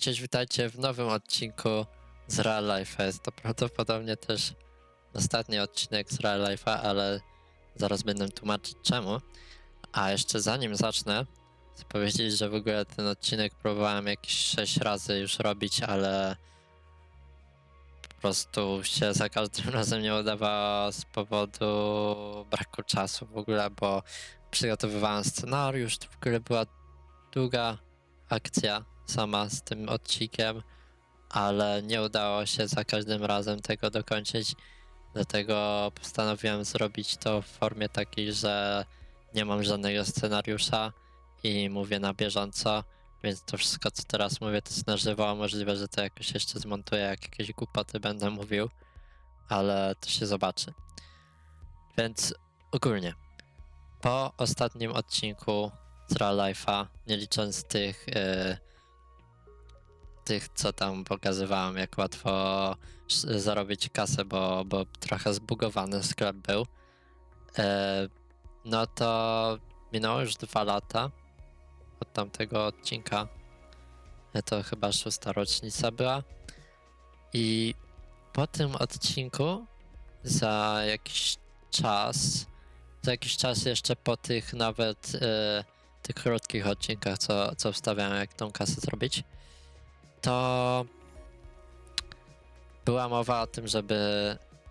Cześć, witajcie w nowym odcinku z Real Life. Jest to prawdopodobnie też ostatni odcinek z Real Life'a, ale zaraz będę tłumaczyć czemu. A jeszcze zanim zacznę, chcę powiedzieć, że w ogóle ten odcinek próbowałem jakieś 6 razy już robić, ale po prostu się za każdym razem nie udawało z powodu braku czasu w ogóle, bo przygotowywałem scenariusz, to w ogóle była długa akcja sama z tym odcinkiem, ale nie udało się za każdym razem tego dokończyć. Dlatego postanowiłem zrobić to w formie takiej, że nie mam żadnego scenariusza i mówię na bieżąco, więc to wszystko, co teraz mówię, to jest na żywo. Możliwe, że to jakoś jeszcze zmontuję, jak jakieś głupoty będę mówił, ale to się zobaczy. Więc ogólnie, po ostatnim odcinku z Real Life'a, nie licząc tych, yy, tych, co tam pokazywałem, jak łatwo zarobić kasę, bo, bo trochę zbugowany sklep był, yy, no to minęło już dwa lata od tamtego odcinka. Yy, To chyba szósta rocznica była. I po tym odcinku za jakiś czas, za jakiś czas jeszcze po tych nawet yy, tych krótkich odcinkach, co, co wstawiałem, jak tą kasę zrobić, to była mowa o tym, żeby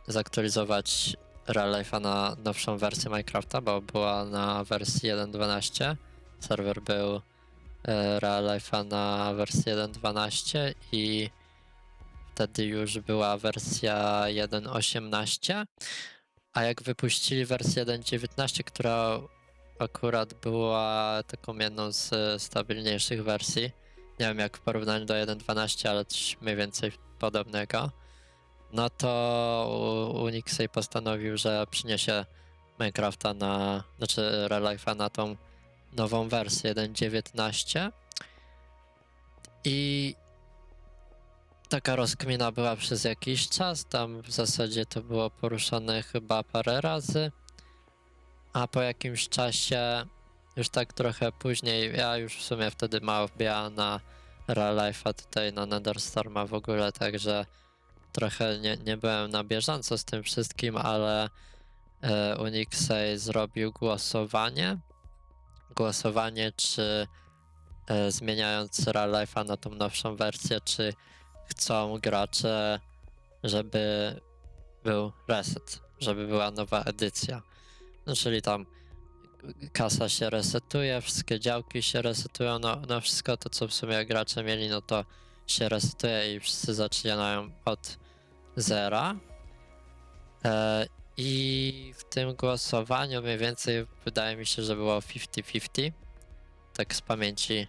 zaktualizować Real Life'a na nowszą wersję Minecrafta, bo była na wersji 1.12. Serwer był e, Real na wersji 1.12 i wtedy już była wersja 1.18. A jak wypuścili wersję 1.19, która akurat była taką jedną z stabilniejszych wersji. Nie wiem jak w porównaniu do 1.12, ale coś mniej więcej podobnego. No to U- Unixey postanowił, że przyniesie Minecrafta na, znaczy Real Life'a na tą nową wersję 1.19. I taka rozkmina była przez jakiś czas. Tam w zasadzie to było poruszone chyba parę razy. A po jakimś czasie, już tak trochę później, ja już w sumie wtedy mało wbijałem na Real Life'a tutaj na Netherstorma w ogóle, także trochę nie, nie byłem na bieżąco z tym wszystkim, ale e, Unixey zrobił głosowanie. Głosowanie, czy e, zmieniając Real Life'a na tą nowszą wersję, czy chcą gracze, żeby był reset, żeby była nowa edycja. No czyli tam kasa się resetuje, wszystkie działki się resetują, no, no wszystko to, co w sumie gracze mieli, no to się resetuje i wszyscy zaczynają od zera. E, I w tym głosowaniu mniej więcej wydaje mi się, że było 50-50. Tak z pamięci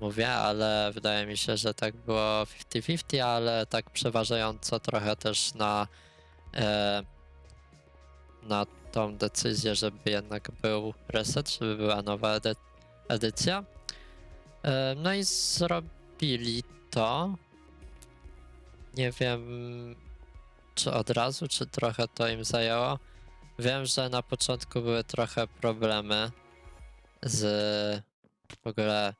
mówię, ale wydaje mi się, że tak było 50-50, ale tak przeważająco trochę też na, e, na tą decyzję, żeby jednak był reset, żeby była nowa edy- edycja. E, No i zrobili to. Nie wiem, czy od razu, czy trochę to im zajęło. Wiem, że na początku były trochę problemy z w ogóle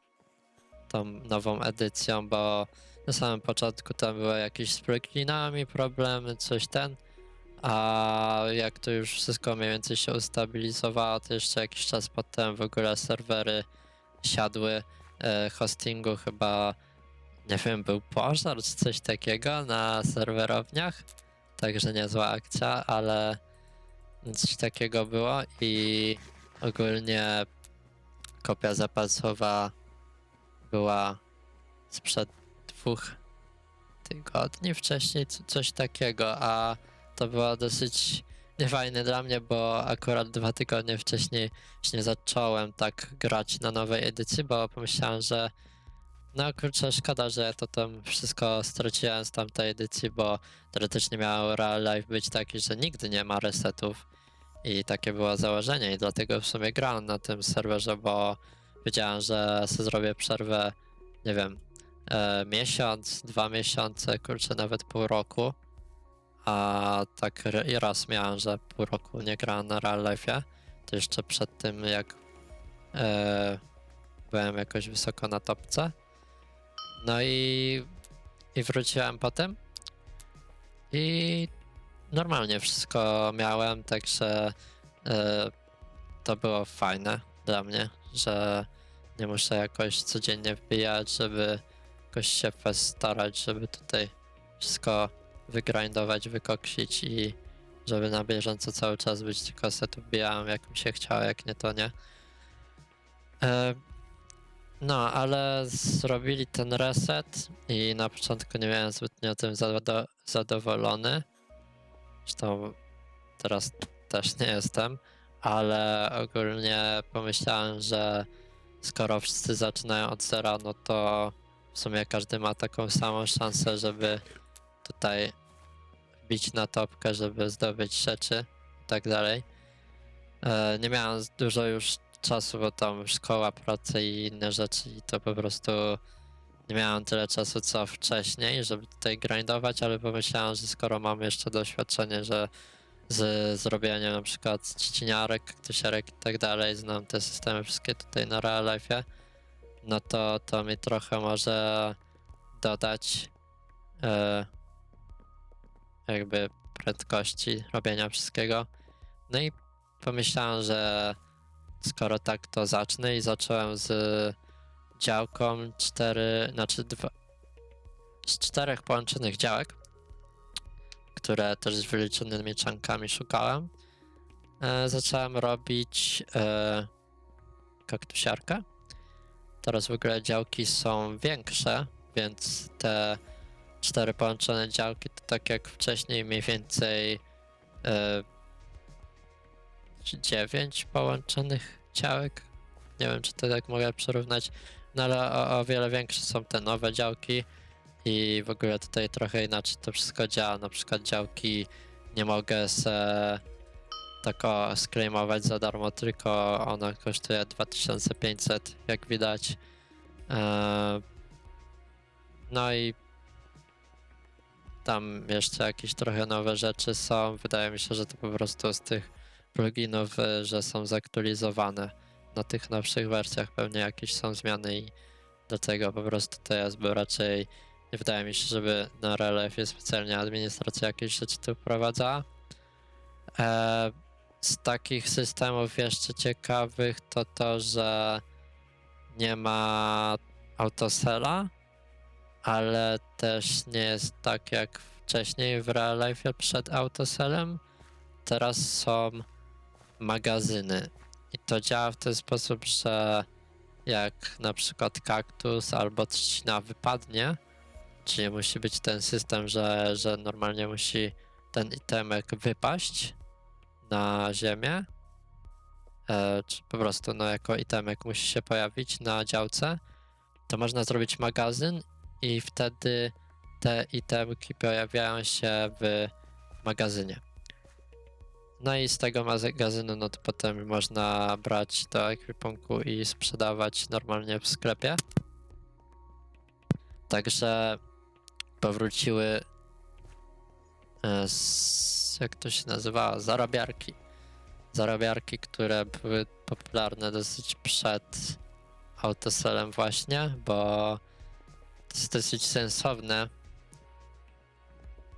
tą nową edycją, bo na samym początku tam były jakieś z pluginami problemy, coś ten. A jak to już wszystko mniej więcej się ustabilizowało, to jeszcze jakiś czas potem w ogóle serwery siadły e, hostingu chyba, nie wiem, był pożar czy coś takiego na serwerowniach. Także niezła akcja, ale coś takiego było i ogólnie kopia zapasowa była sprzed dwóch tygodni wcześniej, co- coś takiego, a to było dosyć niefajne dla mnie, bo akurat dwa tygodnie wcześniej już nie zacząłem tak grać na nowej edycji, bo pomyślałem, że no kurczę, szkoda, że to tam wszystko straciłem z tamtej edycji, bo teoretycznie miał Real Life być taki, że nigdy nie ma resetów i takie było założenie i dlatego w sumie grałem na tym serwerze, bo wiedziałem, że sobie zrobię przerwę, nie wiem, e, miesiąc, dwa miesiące, kurczę, nawet pół roku. A tak raz miałem, że pół roku nie grałem na Real Life'ie. To jeszcze przed tym, jak e, byłem jakoś wysoko na topce. No i, i wróciłem potem. I normalnie wszystko miałem, także e, to było fajne dla mnie, że nie muszę jakoś codziennie wbijać, żeby jakoś się starać, żeby tutaj wszystko wygrindować, wykoksić i żeby na bieżąco cały czas być, tylko se wbijałem jak mi się chciało, jak nie to nie. E, no, ale zrobili ten reset i na początku nie miałem zbytnio tym zado- zadowolony. Zresztą teraz też nie jestem, ale ogólnie pomyślałem, że skoro wszyscy zaczynają od zera, no to w sumie każdy ma taką samą szansę, żeby tutaj wbić na topkę, żeby zdobyć rzeczy i tak dalej. E, nie miałem dużo już czasu, bo tam szkoła, praca i inne rzeczy i to po prostu nie miałem tyle czasu co wcześniej, żeby tutaj grindować, ale pomyślałem, że skoro mam jeszcze doświadczenie, że z zrobieniem na przykład trzciniarek, kaktusiarek i tak dalej, znam te systemy wszystkie tutaj na real life'ie, no to to mi trochę może dodać e, jakby prędkości robienia wszystkiego. No i pomyślałem, że skoro tak to zacznę i zacząłem z działką cztery, znaczy dwa, z czterech połączonych działek, które też z wyliczonymi czankami szukałem. E, zacząłem robić e, kaktusiarkę. Teraz w ogóle działki są większe, więc te cztery połączone działki to tak jak wcześniej mniej więcej e, dziewięć połączonych działek. Nie wiem, czy to tak mogę przyrównać, no ale o, o wiele większe są te nowe działki i w ogóle tutaj trochę inaczej to wszystko działa. Na przykład działki nie mogę se tako sklejmować za darmo, tylko ona kosztuje 2500, jak widać. Eee, no i tam jeszcze jakieś trochę nowe rzeczy są. Wydaje mi się, że to po prostu z tych pluginów, y, że są zaktualizowane na tych nowszych wersjach. Pewnie jakieś są zmiany i dlatego po prostu to jest, bo raczej nie wydaje mi się, żeby na RLF specjalnie administracja jakieś rzeczy tu wprowadzała. E, z takich systemów jeszcze ciekawych to to, że nie ma autosela, ale też nie jest tak jak wcześniej w real life przed autoselem. Teraz są magazyny i to działa w ten sposób, że jak na przykład kaktus albo trzcina wypadnie, czyli musi być ten system, że, że normalnie musi ten itemek wypaść na ziemię, e, czy po prostu no, jako itemek musi się pojawić na działce, to można zrobić magazyn i wtedy te itemki pojawiają się w magazynie. No i z tego magazynu, no to potem można brać do ekwipunku i sprzedawać normalnie w sklepie. Także powróciły e, z, jak to się nazywa, zarabiarki. Zarabiarki, które były popularne dosyć przed autoselem właśnie, bo jest dosyć sensowne.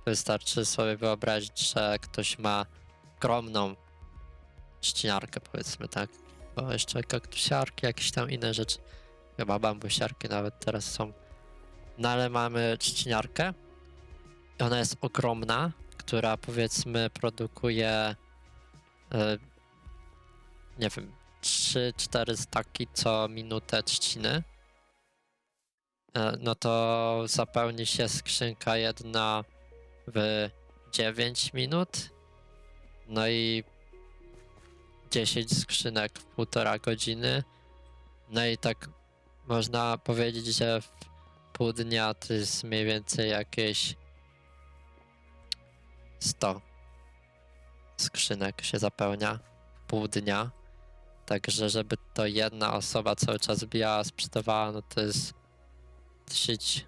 Wystarczy sobie wyobrazić, że ktoś ma ogromną trzciniarkę, powiedzmy tak. Bo jeszcze kaktusiarki, jakieś tam inne rzeczy. Chyba bambusiarki nawet teraz są. No ale mamy trzciniarkę. Ona jest ogromna, która powiedzmy produkuje e, nie wiem, 3-4 staki co minutę trzciny. E, no to zapełni się skrzynka jedna w 9 minut. No i 10 skrzynek w półtora godziny. No i tak można powiedzieć, że w pół dnia to jest mniej więcej jakieś 100 skrzynek się zapełnia w pół dnia. Także żeby to jedna osoba cały czas bijała, sprzedawała, no to jest dosyć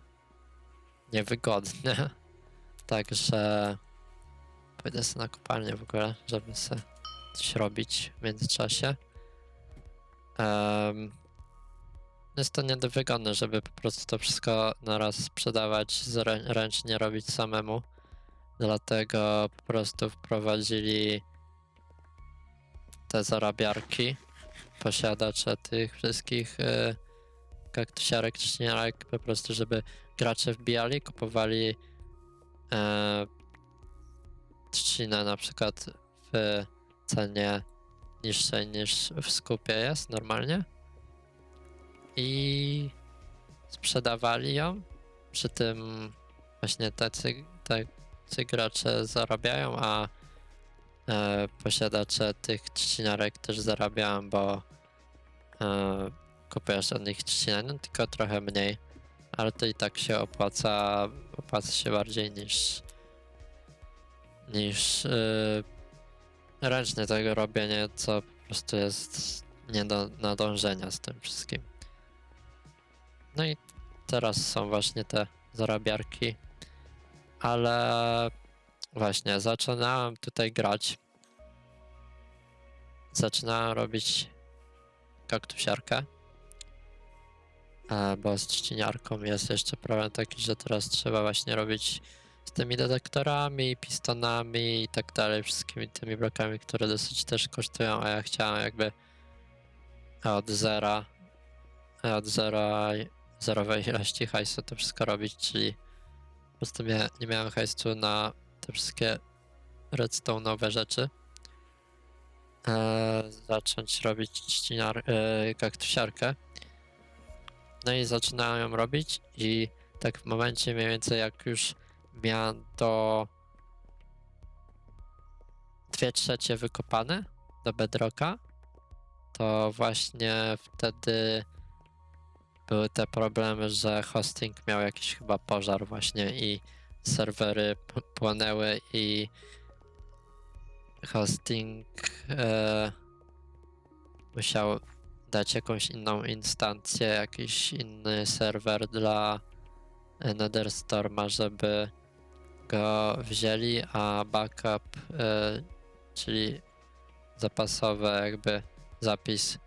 niewygodne. Także pójdę sobie na kopalnię w ogóle, żeby sobie coś robić w międzyczasie. Em, jest to niedowygodne, żeby po prostu to wszystko naraz sprzedawać, ręcznie robić samemu. Dlatego po prostu wprowadzili te zarabiarki, posiadacze tych wszystkich y, kaktusiarek, trzciniarek, po prostu żeby gracze wbijali, kupowali e, trzcinę na przykład w cenie niższej niż w skupie jest normalnie i sprzedawali ją. Przy tym właśnie tacy, tacy gracze zarabiają, a e, posiadacze tych trzcinarek też zarabiają, bo e, kupujesz od nich trzcinę, no tylko trochę mniej, ale to i tak się opłaca, opłaca się bardziej niż niż yy, ręczne tego robienie, co po prostu jest nie do nadążenia z tym wszystkim. No i teraz są właśnie te zarabiarki, ale właśnie zaczynałem tutaj grać. Zaczynałem robić kaktusiarkę, bo z trzciniarką jest jeszcze problem taki, że teraz trzeba właśnie robić z tymi detektorami, pistonami i tak dalej, wszystkimi tymi blokami, które dosyć też kosztują, a ja chciałem jakby od zera, od zera, zerowej ilości hajsu to wszystko robić, czyli po prostu mia- nie miałem hajsu na te wszystkie redstone'owe rzeczy. Eee, zacząć robić trzcinar, e, kaktusiarkę. No i zaczynałem ją robić i tak w momencie mniej więcej jak już miałem do dwie trzecie wykopane do bedrocka, to właśnie wtedy były te problemy, że hosting miał jakiś chyba pożar właśnie i serwery płonęły i hosting e, musiał dać jakąś inną instancję, jakiś inny serwer dla e, Netherstorma, żeby go wzięli, a backup, e, czyli zapasowy jakby zapis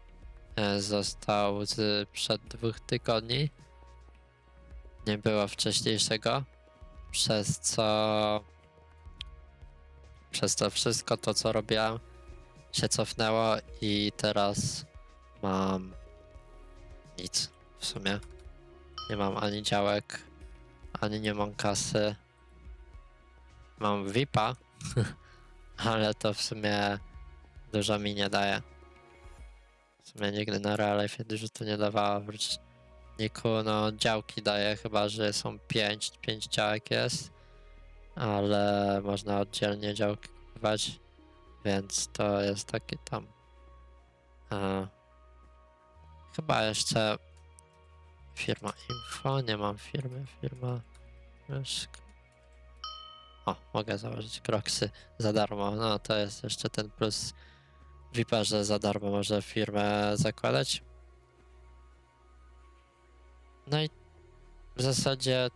e, został z przed dwóch tygodni. Nie było wcześniejszego, przez co przez to wszystko to co robiłem się cofnęło i teraz mam nic w sumie. Nie mam ani działek, ani nie mam kasy. Mam VIPa, ale to w sumie dużo mi nie daje. W sumie nigdy na real life dużo to nie dawało, wręcz Niku, no działki daje, chyba że są 5, 5 działek jest, ale można oddzielnie działki kupować, więc to jest taki tam. A, chyba jeszcze firma info, nie mam firmy, firma. O, mogę założyć kroksy za darmo. No to jest jeszcze ten plus VIPa, że za darmo może firmę zakładać. No i w zasadzie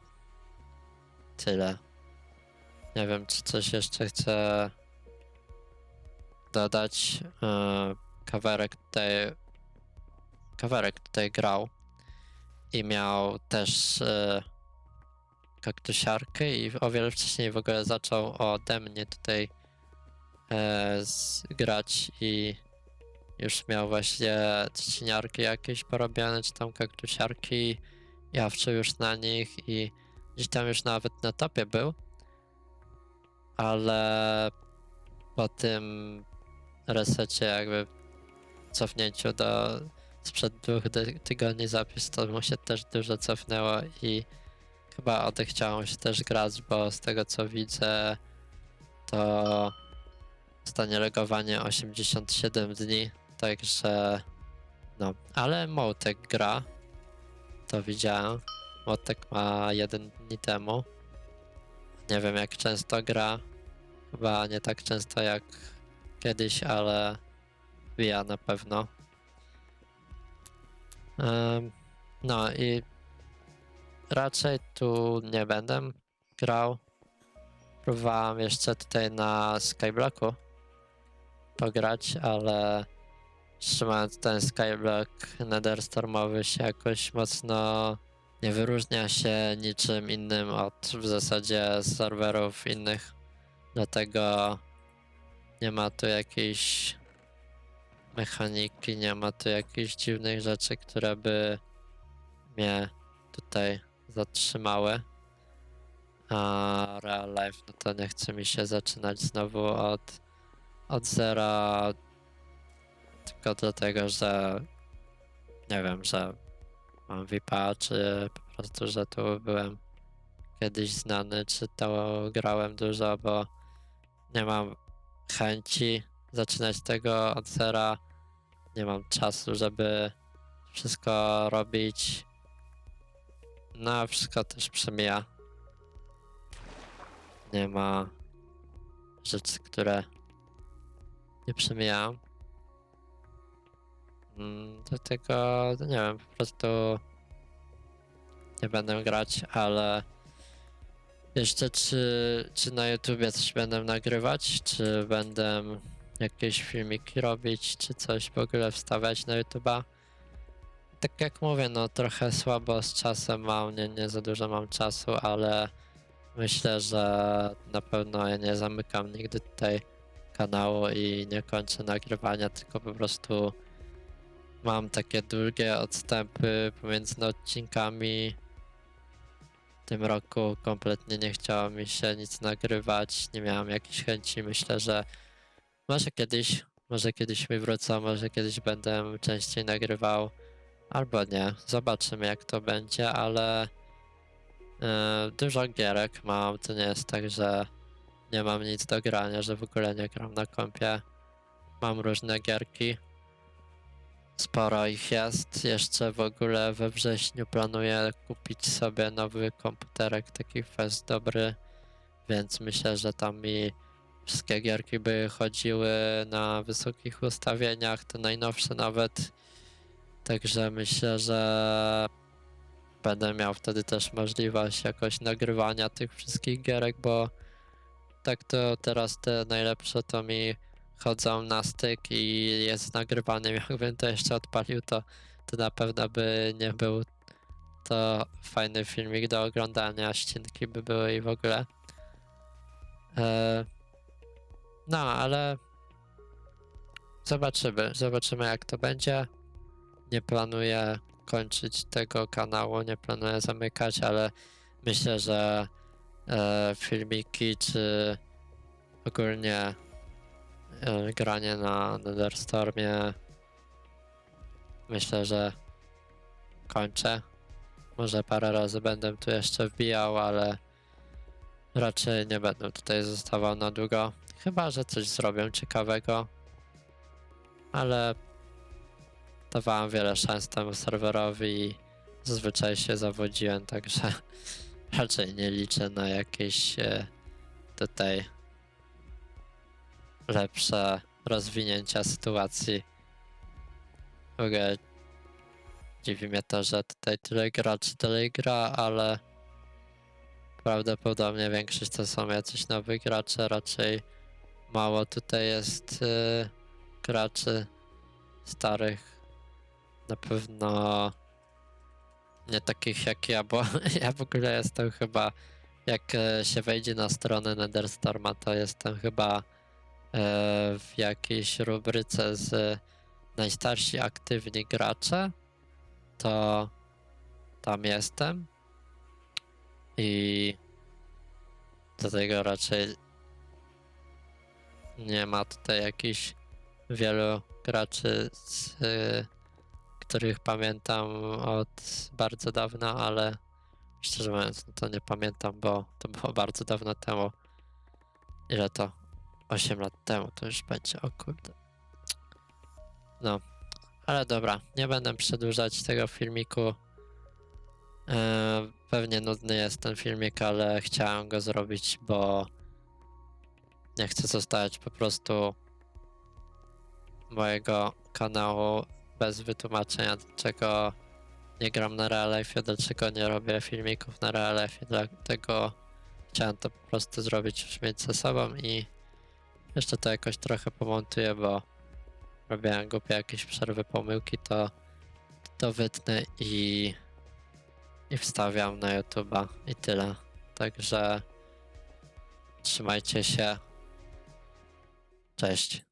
tyle. Nie wiem, czy coś jeszcze chcę dodać. Yy, Kawerek tutaj Kawerek tutaj grał i miał też yy, kaktusiarkę i o wiele wcześniej w ogóle zaczął ode mnie tutaj e, z, grać i już miał właśnie trzciniarki jakieś porobione, czy tam kaktusiarki. Ja wczuł już na nich i gdzieś tam już nawet na topie był. Ale po tym resecie jakby cofnięciu do sprzed dwóch tygodni zapis, to mu się też dużo cofnęło i chyba odechciało się też grać, bo z tego co widzę to stanie logowanie 87 dni, także no, ale Motek gra, to widziałem, Motek ma jeden dni temu, nie wiem jak często gra, chyba nie tak często jak kiedyś, ale wbija na pewno. No i raczej tu nie będę grał. Próbowałem jeszcze tutaj na Skyblocku pograć, ale Trzymając ten skyblock Netherstormowy się jakoś mocno nie wyróżnia się niczym innym od w zasadzie serwerów innych. Dlatego nie ma tu jakiejś mechaniki, nie ma tu jakichś dziwnych rzeczy, które by mnie tutaj zatrzymały. A real life, no to nie chce mi się zaczynać znowu od, od zera, tylko dlatego, że nie wiem, że mam VIPa, czy po prostu, że tu byłem kiedyś znany, czy to grałem dużo, bo nie mam chęci zaczynać tego od zera. Nie mam czasu, żeby wszystko robić. No, wszystko też przemija. Nie ma rzeczy, które nie przemijają. Mm, Dlatego, no nie wiem, po prostu nie będę grać, ale jeszcze czy, czy na YouTubie coś będę nagrywać, czy będę jakieś filmiki robić, czy coś w ogóle wstawiać na YouTuba. Tak jak mówię, no trochę słabo z czasem mam, nie, nie za dużo mam czasu, ale myślę, że na pewno ja nie zamykam nigdy tutaj kanału i nie kończę nagrywania, tylko po prostu mam takie długie odstępy pomiędzy odcinkami. W tym roku kompletnie nie chciało mi się nic nagrywać, nie miałem jakichś chęci. Myślę, że może kiedyś, może kiedyś mi wrócą, może kiedyś będę częściej nagrywał, albo nie. Zobaczymy jak to będzie, ale e, dużo gierek mam. To nie jest tak, że nie mam nic do grania, że w ogóle nie gram na kompie. Mam różne gierki. Sporo ich jest. Jeszcze w ogóle we wrześniu planuję kupić sobie nowy komputerek, taki fest dobry, więc myślę, że tam mi wszystkie gierki by chodziły na wysokich ustawieniach, te najnowsze nawet. Także myślę, że będę miał wtedy też możliwość jakoś nagrywania tych wszystkich gierek, bo tak to teraz te najlepsze to mi chodzą na styk i jest nagrywany. Jakbym to jeszcze odpalił, to, to na pewno by nie był to fajny filmik do oglądania. Ścinki by były i w ogóle. E, no, ale zobaczymy. Zobaczymy, jak to będzie. Nie planuję kończyć tego kanału, nie planuję zamykać, ale myślę, że e, filmiki czy ogólnie e, granie na Netherstormie myślę, że kończę. Może parę razy będę tu jeszcze wbijał, ale raczej nie będę tutaj zostawał na długo. Chyba, że coś zrobię ciekawego. Ale dawałem wiele szans temu serwerowi i zazwyczaj się zawodziłem, także raczej nie liczę na jakieś e, tutaj lepsze rozwinięcia sytuacji. W ogóle dziwi mnie to, że tutaj tyle graczy dalej gra, ale prawdopodobnie większość to są jacyś nowi gracze, raczej mało. Tutaj jest y, graczy starych. Na pewno nie takich jak ja, bo ja w ogóle jestem chyba, jak e, się wejdzie na stronę Netherstorma, to jestem chyba e, w jakiejś rubryce z najstarsi aktywni gracze, to tam jestem. I dlatego raczej nie ma tutaj jakichś wielu graczy, z, y, których pamiętam od bardzo dawna, ale szczerze mówiąc, no to nie pamiętam, bo to było bardzo dawno temu. Ile to? 8 lat temu to już będzie, o kurde. No, ale dobra, nie będę przedłużać tego filmiku. E, pewnie nudny jest ten filmik, ale chciałem go zrobić, bo nie chcę zostawiać po prostu mojego kanału bez wytłumaczenia, dlaczego nie gram na Real Life, dlaczego nie robię filmików na Real Life, dlatego chciałem to po prostu zrobić już mieć ze sobą i jeszcze to jakoś trochę pomontuję, bo robię głupie jakieś przerwy, pomyłki, to to wytnę i i wstawiam na YouTube'a i tyle. Także trzymajcie się. Cześć.